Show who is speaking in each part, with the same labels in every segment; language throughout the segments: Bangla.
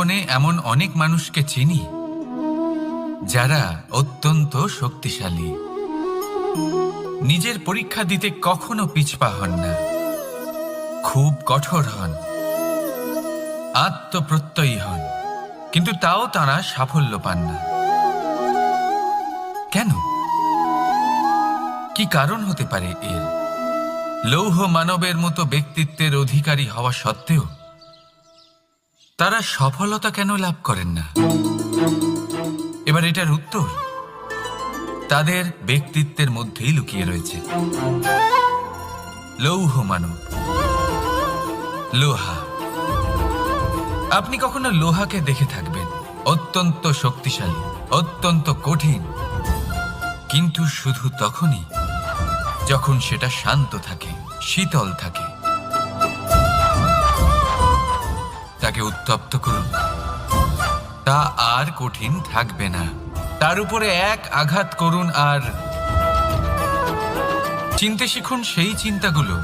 Speaker 1: জীবনে এমন অনেক মানুষকে চিনি, যারা অত্যন্ত শক্তিশালী। নিজের পরীক্ষা দিতে কখনো পিছপা হন না। খুব কঠোর হন। আত্মপ্রত্যয়ী হন। কিন্তু তাও তারা সাফল্য পান না। কেন? কি কারণ হতে পারে এর? লৌহ মানবের মতো ব্যক্তিত্বের অধিকারী হওয়া সত্ত্বেও তারা সফলতা কেন লাভ করেন না? এবার এটার উত্তর তাদের ব্যক্তিত্বের মধ্যেই লুকিয়ে রয়েছে। লৌহ মানব। লোহা। আপনি কখনো লোহাকে দেখে থাকবেন? অত্যন্ত শক্তিশালী, অত্যন্ত কঠিন। কিন্তু শুধু তখনই যখন সেটা শান্ত থাকে, শীতল থাকে। তাকে উত্তপ্ত করুন। তা আর কঠিন থাকবে না। তার উপরে এক আঘাত করুন আর চিনতে শিখুন সেই চিন্তাগুলো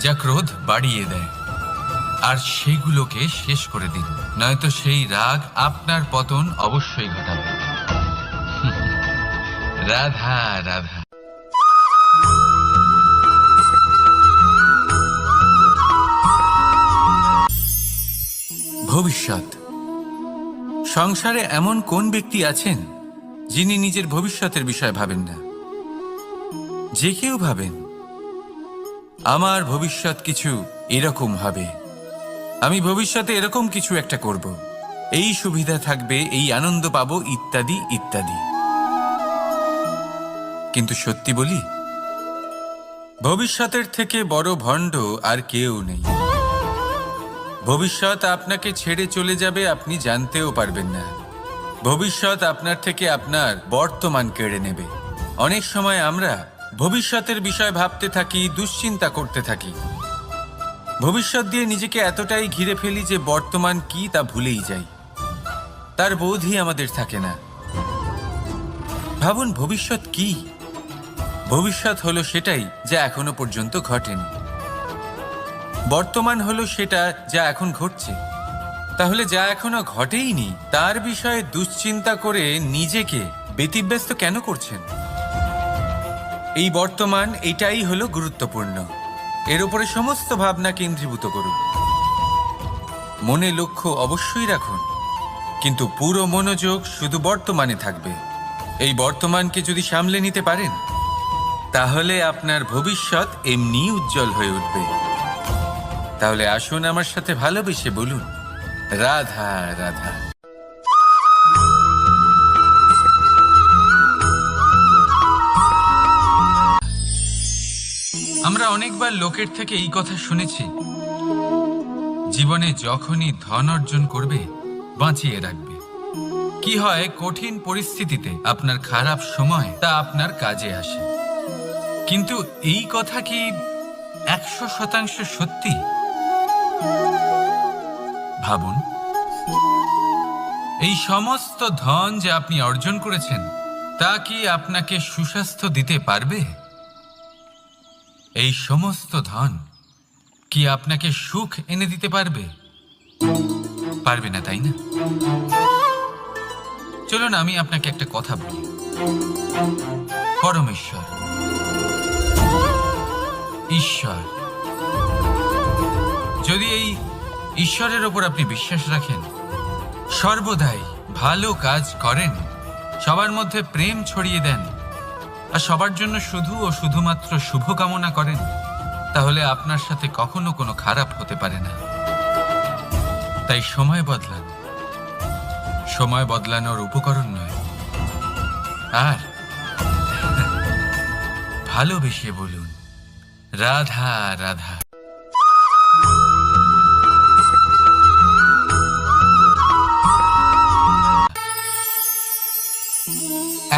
Speaker 1: যা ক্রোধ বাড়িয়ে দেয়। আর সেইগুলোকে শেষ করে দিন। নয়তো সেই রাগ আপনার পতন অবশ্যই ঘটাবে। রাধা রাধা। ভবিষ্যৎ। সংসারে এমন কোন ব্যক্তি আছেন যিনি নিজের ভবিষ্যতের বিষয়ে ভাবেন না? যে কেউ ভাবেন, আমার ভবিষ্যৎ কিছু এরকম হবে। আমি ভবিষ্যতে এরকম কিছু একটা করব। এই সুবিধা থাকবে, এই আনন্দ পাব, ইত্যাদি ইত্যাদি। কিন্তু সত্যি বলি, ভবিষ্যতের থেকে বড় ভণ্ড আর কেউ নেই। ভবিষ্যৎ আপনাকে ছেড়ে চলে যাবে আপনি জানতেও পারবেন না। ভবিষ্যৎ আপনার থেকে আপনার বর্তমান কেড়ে নেবে। অনেক সময় আমরা ভবিষ্যতের বিষয় ভাবতে থাকি, দুশ্চিন্তা করতে থাকি। ভবিষ্যৎ দিয়ে নিজেকে এতটাই ঘিরে ফেলি যে বর্তমান কি তা ভুলেই যাই। তার বোধই আমাদের থাকে না। ভাবুন ভবিষ্যৎ কি? ভবিষ্যৎ হলো সেটাই যা এখনও পর্যন্ত ঘটেনি। বর্তমান হলো সেটা যা এখন ঘটছে। তাহলে যা এখনও ঘটেইনি, তার বিষয়ে দুশ্চিন্তা করে নিজেকে ব্যতিব্যস্ত কেন করছেন? এই বর্তমান, এটাই হলো গুরুত্বপূর্ণ। এর উপরে সমস্ত ভাবনা কেন্দ্রীভূত করুন। মনে লক্ষ্য অবশ্যই রাখুন, কিন্তু পুরো মনোযোগ শুধু বর্তমানে থাকবে। এই বর্তমানকে যদি সামলে নিতে পারেন, তাহলে আপনার ভবিষ্যৎ এমনি উজ্জ্বল হয়ে উঠবে। তাহলে আসুন আমার সাথে ভালোবেসে বলুন। রাধা রাধা। আমরা অনেকবার লোকের থেকে এই কথা শুনেছি। জীবনে যখনই ধন অর্জন করবে, বাঁচিয়ে রাখবে। কি হয়, কঠিন পরিস্থিতিতে আপনার খারাপ সময় তা আপনার কাজে আসে। কিন্তু এই কথা কি একশো শতাংশ সত্যি? ভাবুন, এই সমস্ত ধন যে আপনি অর্জন করেছেন, তা কি আপনাকে সুস্বাস্থ্য দিতে পারবে? এই সমস্ত ধন কি আপনাকে সুখ এনে দিতে পারবে? পারবে না, তাই না? চলুন, আমি আপনাকে একটা কথা বলি। পরমেশ্বর, ঈশ্বর যদি এই ঈশ্বরের ওপর আপনি বিশ্বাস রাখেন, সর্বদাই ভালো কাজ করেন, সবার মধ্যে প্রেম ছড়িয়ে দেন, আর সবার জন্য শুধু ও শুধুমাত্র শুভ কামনা করেন, তাহলে আপনার সাথে কখনো কোনো খারাপ হতে পারে না। তাই সময় বদলান। সময় বদলানোর উপকরণ নয়। আর ভালোবেসে বলুন, রাধা রাধা।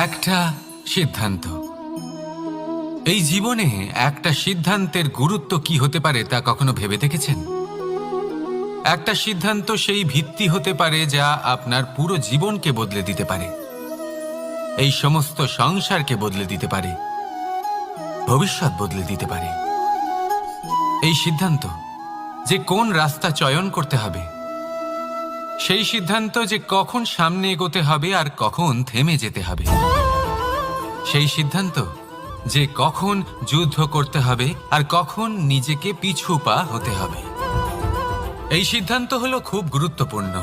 Speaker 1: একটা সিদ্ধান্ত। এই জীবনে একটা সিদ্ধান্তের গুরুত্ব কি হতে পারে তা কখনো ভেবে দেখেছেন? একটা সিদ্ধান্ত সেই ভিত্তি হতে পারে যা আপনার পুরো জীবনকে বদলে দিতে পারে। এই সমস্ত সংসারকে বদলে দিতে পারে। ভবিষ্যৎ বদলে দিতে পারে। এই সিদ্ধান্ত যে কোন রাস্তা চয়ন করতে হবে, সেই সিদ্ধান্ত যে কখন সামনে এগোতে হবে আর কখন থেমে যেতে হবে। সেই সিদ্ধান্ত যে কখন যুদ্ধ করতে হবে আর কখন নিজেকে পিছু পা হতে হবে। এই সিদ্ধান্ত হলো খুব গুরুত্বপূর্ণ।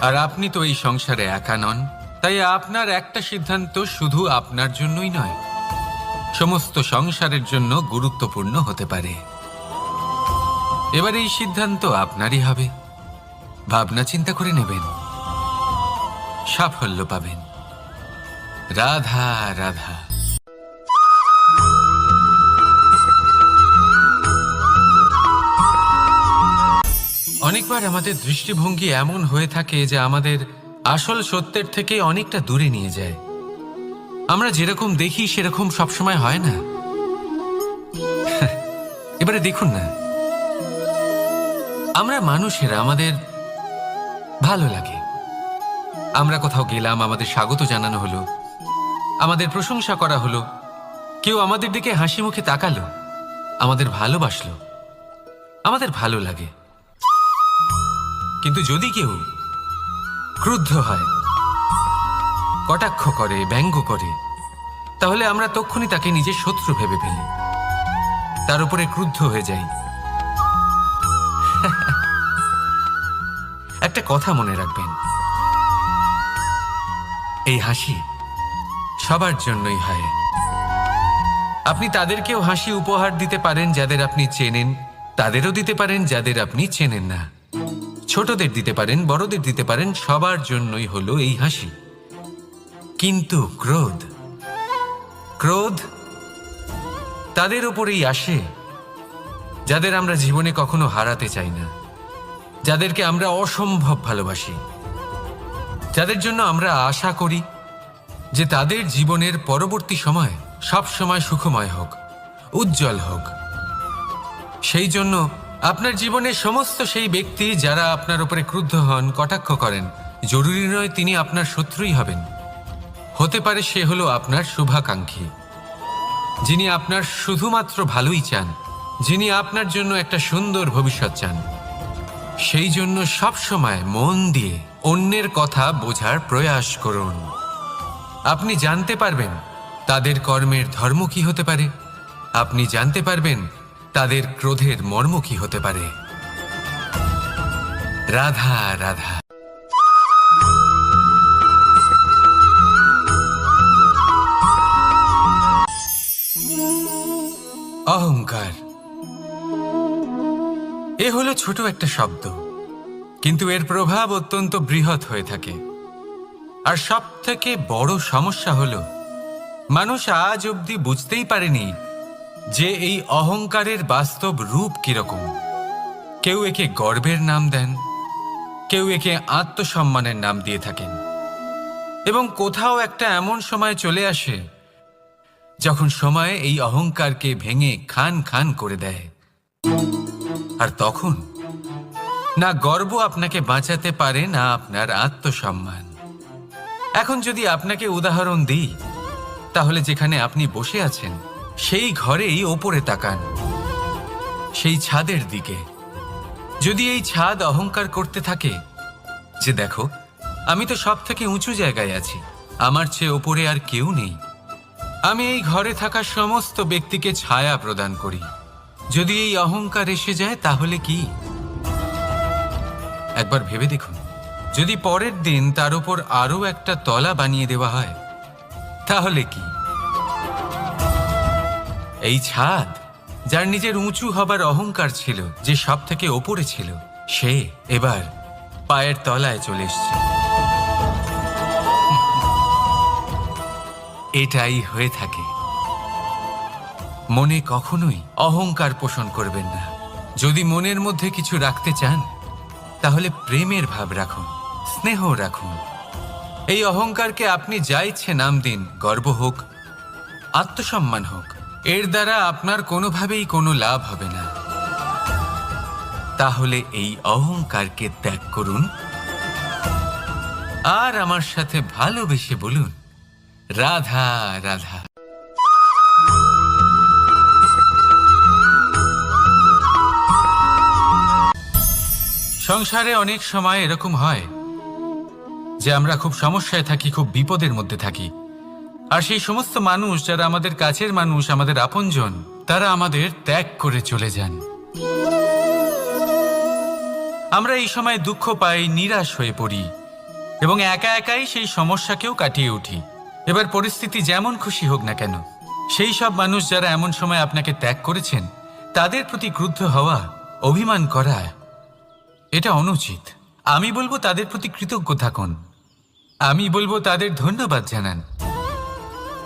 Speaker 1: আর আপনি তো এই সংসারে একা নন, তাই আপনার একটা সিদ্ধান্ত শুধু আপনার জন্যই নয়, সমস্ত সংসারের জন্য গুরুত্বপূর্ণ হতে পারে। এবার এই সিদ্ধান্ত আপনারই হবে। ভাবনা চিন্তা করে নেবেন। সাফল্য পাবেন। রাধা রাধা। অনেকবার আমাদের দৃষ্টিভঙ্গি এমন হয়ে থাকে যে আমাদের আসল সত্যের থেকে অনেকটা দূরে নিয়ে যায়। আমরা যেরকম দেখি, সেরকম সবসময় হয় না। এবারে দেখুন না। আমরা মানুষেরা, আমাদের ভালো লাগে। আমরা কোথাও গেলাম, আমাদের স্বাগত জানানো হলো। আমাদের প্রশংসা করা হলো। কেউ আমাদের দিকে হাসি মুখে তাকালো। আমাদের ভালোবাসলো। আমাদের ভালো লাগে। কিন্তু যদি কেউ ক্রুদ্ধ হয়, কটাক্ষ করে, ব্যঙ্গ করে, তাহলে আমরা তক্ষুনি তাকে নিজের শত্রু ভেবে ফেলি। তার উপরে ক্রুদ্ধ হয়ে যাই। একটা কথা মনে রাখবেন। এই হাসি সবার জন্যই হয়। আপনি তাদেরকেও হাসি উপহার দিতে পারেন যাদের আপনি চেনেন, তাদেরও দিতে পারেন যাদের আপনি চেনেন না। ছোটদের দিতে পারেন, বড়দের দিতে পারেন, সবার জন্যই হলো এই হাসি। কিন্তু ক্রোধ ক্রোধ তাদের ওপরেই আসে, যাদের আমরা জীবনে কখনো হারাতে চাই না, যাদেরকে আমরা অসম্ভব ভালোবাসি, যাদের জন্য আমরা আশা করি যে তাদের জীবনের পরবর্তী সময় সব সময় সুখময় হোক, উজ্জ্বল হোক। সেই জন্য আপনার জীবনের সমস্ত সেই ব্যক্তি যারা আপনার উপরে ক্রুদ্ধ হন, কটাক্ষ করেন, জরুরি নয় তিনি আপনার শত্রুই হবেন। হতে পারে সে হলো আপনার শুভাকাঙ্ক্ষী, যিনি আপনার শুধুমাত্র ভালোই চান, যিনি আপনার জন্য একটা সুন্দর ভবিষ্যৎ চান। সেই জন্য সব সময় মন দিয়ে অন্যের কথা বোঝার প্রয়াস করুন। আপনি জানতে পারবেন তাদের কর্মের ধর্ম কি হতে পারে। আপনি জানতে পারবেন তাদের ক্রোধের মর্ম কি হতে পারে। রাধা রাধা। অহংকার। এ হলো ছোট একটা শব্দ, কিন্তু এর প্রভাব অত্যন্ত বৃহৎ হয়ে থাকে। আর সব থেকে বড় সমস্যা হলো, মানুষ আজ অবধি বুঝতেই পারেনি যে এই অহংকারের বাস্তব রূপ কীরকম। কেউ একে গর্বের নাম দেন, কেউ একে আত্মসম্মানের নাম দিয়ে থাকেন। এবং কোথাও একটা এমন সময় চলে আসে, যখন সময় এই অহংকারকে ভেঙে খান খান করে দেয়। আর তখন, না গর্ব আপনাকে বাঁচাতে পারে, না আপনার আত্মসম্মান। এখন যদি আপনাকে উদাহরণ দিই, তাহলে যেখানে আপনি বসে আছেন, সেই ঘরেই ওপরে তাকান, সেই ছাদের দিকে। যদি এই ছাদ অহংকার করতে থাকে, যে দেখো, আমি তো সব থেকে উঁচু জায়গায় আছি, আমার চেয়ে ওপরে আর কেউ নেই। আমি এই ঘরে থাকা সমস্ত ব্যক্তিকে ছায়া প্রদান করি। যদি এই অহংকার এসে যায়, তাহলে কি? একবার ভেবে দেখুন। যদি পরের দিন তার উপর আরও একটা তলা বানিয়ে দেওয়া হয়, তাহলে কি? এই ছাদ, যার নিজের উঁচু হবার অহংকার ছিল, যে সব থেকে ওপরে ছিল, সে এবার পায়ের তলায় চলে এসছে। এটাই হয়ে থাকে। মনে কখনোই অহংকার পোষণ করবেন না। যদি মনের মধ্যে কিছু রাখতে চান, তাহলে প্রেমের ভাব রাখুন। স্নেহ রাখুন। এই অহংকারকে আপনি যা ইচ্ছে নাম দিন, গর্ব হোক, আত্মসম্মান হোক, এর দ্বারা আপনার কোনোভাবেই কোনো লাভ হবে না। তাহলে এই অহংকারকে ত্যাগ করুন। আর আমার সাথে ভালোবেসে বলুন, রাধা রাধা। সংসারে অনেক সময় এরকম হয় যে আমরা খুব সমস্যায় থাকি, খুব বিপদের মধ্যে থাকি। আর সেই সমস্ত মানুষ যারা আমাদের কাছের মানুষ, আমাদের আপনজন, তারা আমাদের ত্যাগ করে চলে যান। আমরা এই সময় দুঃখ পাই, নিরাশ হয়ে পড়ি এবং একা একাই সেই সমস্যাকেও কাটিয়ে উঠি। এবার পরিস্থিতি যেমন খুশি হোক না কেন, সেই সব মানুষ যারা এমন সময় আপনাকে ত্যাগ করেছেন, তাদের প্রতি ক্রুদ্ধ হওয়া, অভিমান করা, এটা অনুচিত। আমি বলব তাদের প্রতি কৃতজ্ঞ থাকুন। আমি বলব তাদের ধন্যবাদ জানান।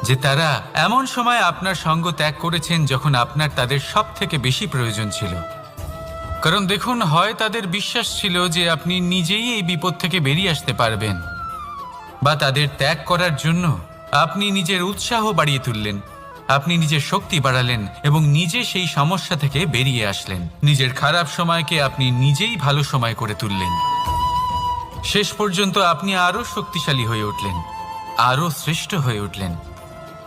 Speaker 1: যে তারা এমন সময় আপনার সঙ্গ ত্যাগ করেছেন যখন আপনার তাদের সব থেকে বেশি প্রয়োজন ছিল। কারণ দেখুন, হয় তাদের বিশ্বাস ছিল যে আপনি নিজেই এই বিপদ থেকে বেরিয়ে আসতে পারবেন, বা তাদের ত্যাগ করার জন্য আপনি নিজের উৎসাহ বাড়িয়ে তুললেন, আপনি নিজের শক্তি বাড়ালেন এবং নিজে সেই সমস্যা থেকে বেরিয়ে আসলেন। নিজের খারাপ সময়কে আপনি নিজেই ভালো সময় করে তুললেন। শেষ পর্যন্ত আপনি আরও শক্তিশালী হয়ে উঠলেন, আরও শ্রেষ্ঠ হয়ে উঠলেন।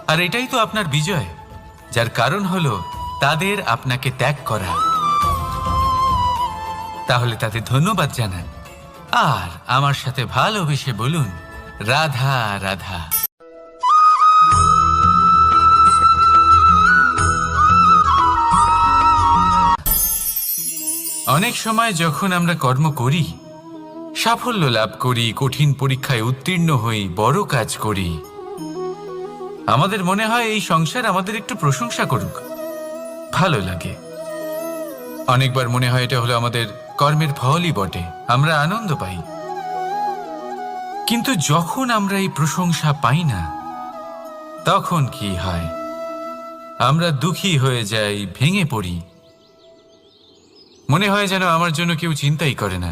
Speaker 1: আর এটাই তো আপনার বিজয়, যার কারণ হলো তাদের আপনাকে ত্যাগ করা। তাহলে তাদের ধন্যবাদ জানান। আর আমার সাথে ভালোবেসে বলুন, রাধা রাধা। অনেক সময় যখন আমরা কর্ম করি সাফল্য লাভ করি, কঠিন পরীক্ষায় উত্তীর্ণ হই, বড় কাজ করি। আমাদের মনে হয় এই সংসার আমাদের একটু প্রশংসা করুক। ভালো লাগে। অনেকবার মনে হয় এটা হলো আমাদের কর্মের ফলই বটে, আমরা আনন্দ পাই। কিন্তু যখন আমরা এই প্রশংসা পাই না, তখন কি হয়? আমরা দুঃখী হয়ে যাই, ভেঙে পড়ি। মনে হয় যেন আমার জন্য কেউ চিন্তাই করে না।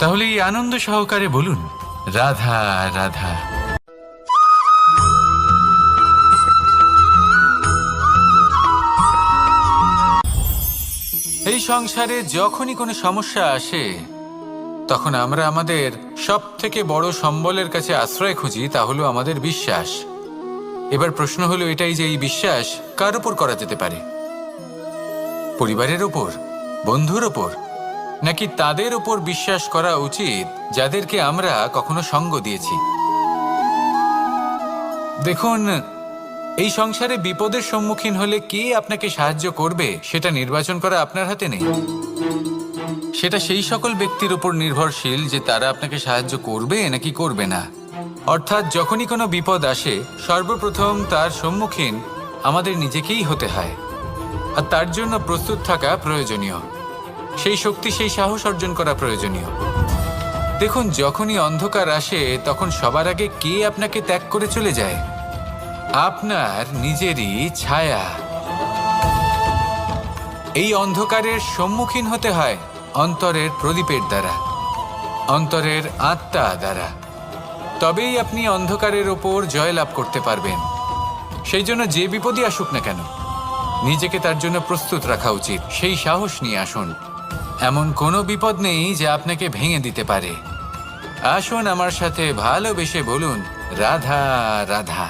Speaker 1: তাহলে এই আনন্দ সহকারে বলুন, রাধা রাধা। এই সংসারে যখনই কোনো সমস্যা আসে, তখন আমরা আমাদের সব থেকে বড় সম্বলের কাছে আশ্রয় খুঁজি, তা হলো আমাদের বিশ্বাস। এবার প্রশ্ন হলো এটাই যে এই বিশ্বাস কার উপর করা যেতে পারে? পরিবারের ওপর বন্ধুর ওপর নাকি তাদের ওপর বিশ্বাস করা উচিত যাদেরকে আমরা কখনো সঙ্গ দিয়েছি? দেখুন, এই সংসারে বিপদের সম্মুখীন হলে কে আপনাকে সাহায্য করবে সেটা নির্বাচন করা আপনার হাতে নেই। সেটা সেই সকল ব্যক্তির উপর নির্ভরশীল যে তারা আপনাকে সাহায্য করবে নাকি করবে না। অর্থাৎ যখনই কোনো বিপদ আসে, সর্বপ্রথম তার সম্মুখীন আমাদের নিজেকেই হতে হয়। আর তার জন্য প্রস্তুত থাকা প্রয়োজনীয়। সেই শক্তি, সেই সাহস অর্জন করা প্রয়োজনীয়। দেখুন, যখনই অন্ধকার আসে, তখন সবার আগে কে আপনাকে ত্যাগ করে চলে যায়? আপনার নিজেরই ছায়া। এই অন্ধকারের সম্মুখীন হতে হয় অন্তরের প্রদীপের দ্বারা, অন্তরের আত্মা দ্বারা। তবেই আপনি অন্ধকারের ওপর জয়লাভ করতে পারবেন। সেই জন্য যে বিপদই আসুক না কেন, নিজেকে তার জন্য প্রস্তুত রাখা উচিত। সেই সাহস নিয়ে আসুন। এমন কোনো বিপদ নেই যে আপনাকে ভেঙে দিতে পারে। আসুন আমার সাথে ভালোবেসে বলুন, রাধা রাধা।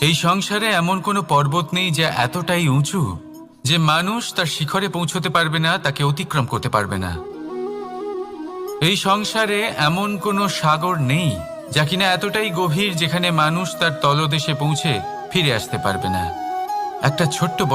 Speaker 1: এই সংসারে এমন কোনো পর্বত নেই যা এতটাই উঁচু যে মানুষ তার শিখরে পৌঁছতে পারবে না, তাকে অতিক্রম করতে পারবে না। এই সংসারে এমন কোনো সাগর নেই যা কিনা এতটাই গভীর যেখানে মানুষ তার তলদেশে পৌঁছে ফিরে আসতে পারবে না। একটা ছোট্ট বড়